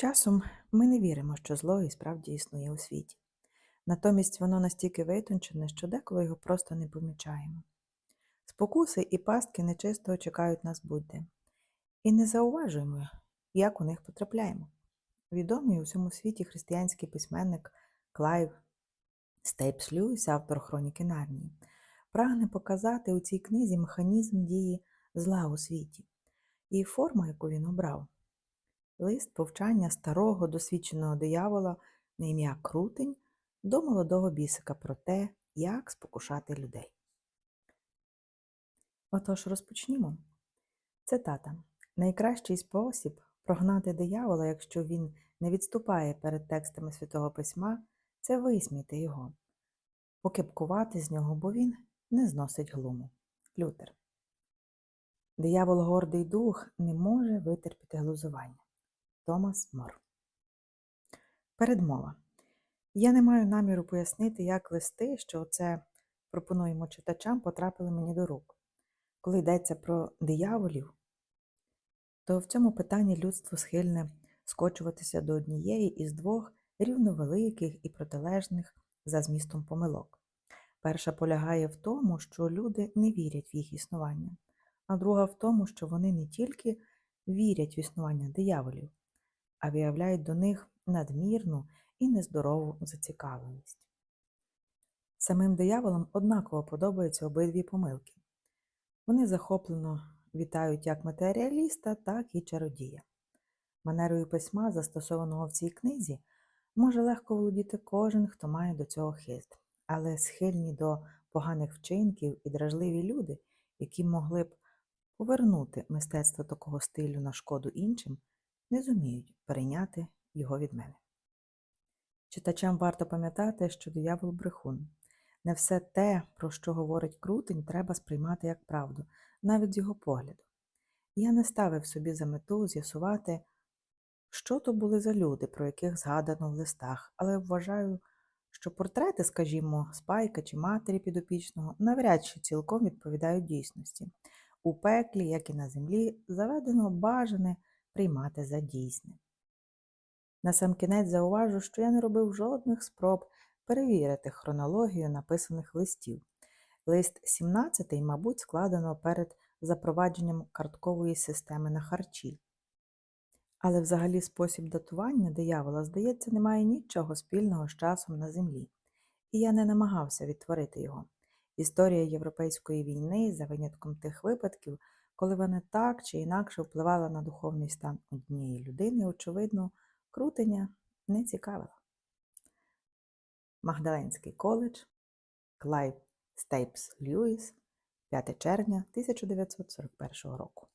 Часом ми не віримо, що зло і справді існує у світі. Натомість воно настільки витончене, що деколи його просто не помічаємо. Спокуси і пастки нечистого чекають нас будь-де. І не зауважуємо, як у них потрапляємо. Відомий у всьому світі християнський письменник Клайв Стейпс Льюіс, автор Хроніки Нарнії, прагне показати у цій книзі механізм дії зла у світі і форму, яку він обрав. Лист повчання старого досвідченого диявола на ім'я Крутень до молодого бісика про те, як спокушати людей. Отож розпочнімо. Цитата. Найкращий спосіб прогнати диявола, якщо він не відступає перед текстами Святого Письма, це висміти його, покипкувати з нього, бо він не зносить глуму. Лютер. Диявол гордий дух не може витерпіти глузування. Томас Мор. Передмова. Я не маю наміру пояснити, як листи, що це пропонуємо читачам, потрапили мені до рук. Коли йдеться про дияволів, то в цьому питанні людство схильне скочуватися до однієї із двох рівновеликих і протилежних за змістом помилок. Перша полягає в тому, що люди не вірять в їх існування, а друга в тому, що вони не тільки вірять в існування дияволів, а виявляють до них надмірну і нездорову зацікавленість. Самим дияволам однаково подобаються обидві помилки. Вони захоплено вітають як матеріаліста, так і чародія. Манерою письма, застосованого в цій книзі, може легко володіти кожен, хто має до цього хист, але схильні до поганих вчинків і дражливі люди, які могли б повернути мистецтво такого стилю на шкоду іншим, не зуміють перейняти його від мене. Читачам варто пам'ятати, що диявол брехун. Не все те, про що говорить крутень, треба сприймати як правду, навіть з його погляду. Я не ставив собі за мету з'ясувати, що то були за люди, про яких згадано в листах, але вважаю, що портрети, скажімо, спайка чи матері підопічного навряд чи цілком відповідають дійсності. У пеклі, як і на землі, заведено бажане приймати за дійсне. Насамкінець зауважу, що я не робив жодних спроб перевірити хронологію написаних листів. Лист 17, мабуть, складено перед запровадженням карткової системи на харчі. Але взагалі спосіб датування диявола, здається, не має нічого спільного з часом на землі, і я не намагався відтворити його. Історія Європейської війни, за винятком тих випадків, коли вона так чи інакше впливала на духовний стан однієї людини, очевидно, крутення не цікавила. Магдаленський коледж, Клайв Стейпс Льюіс, 5 червня 1941 року.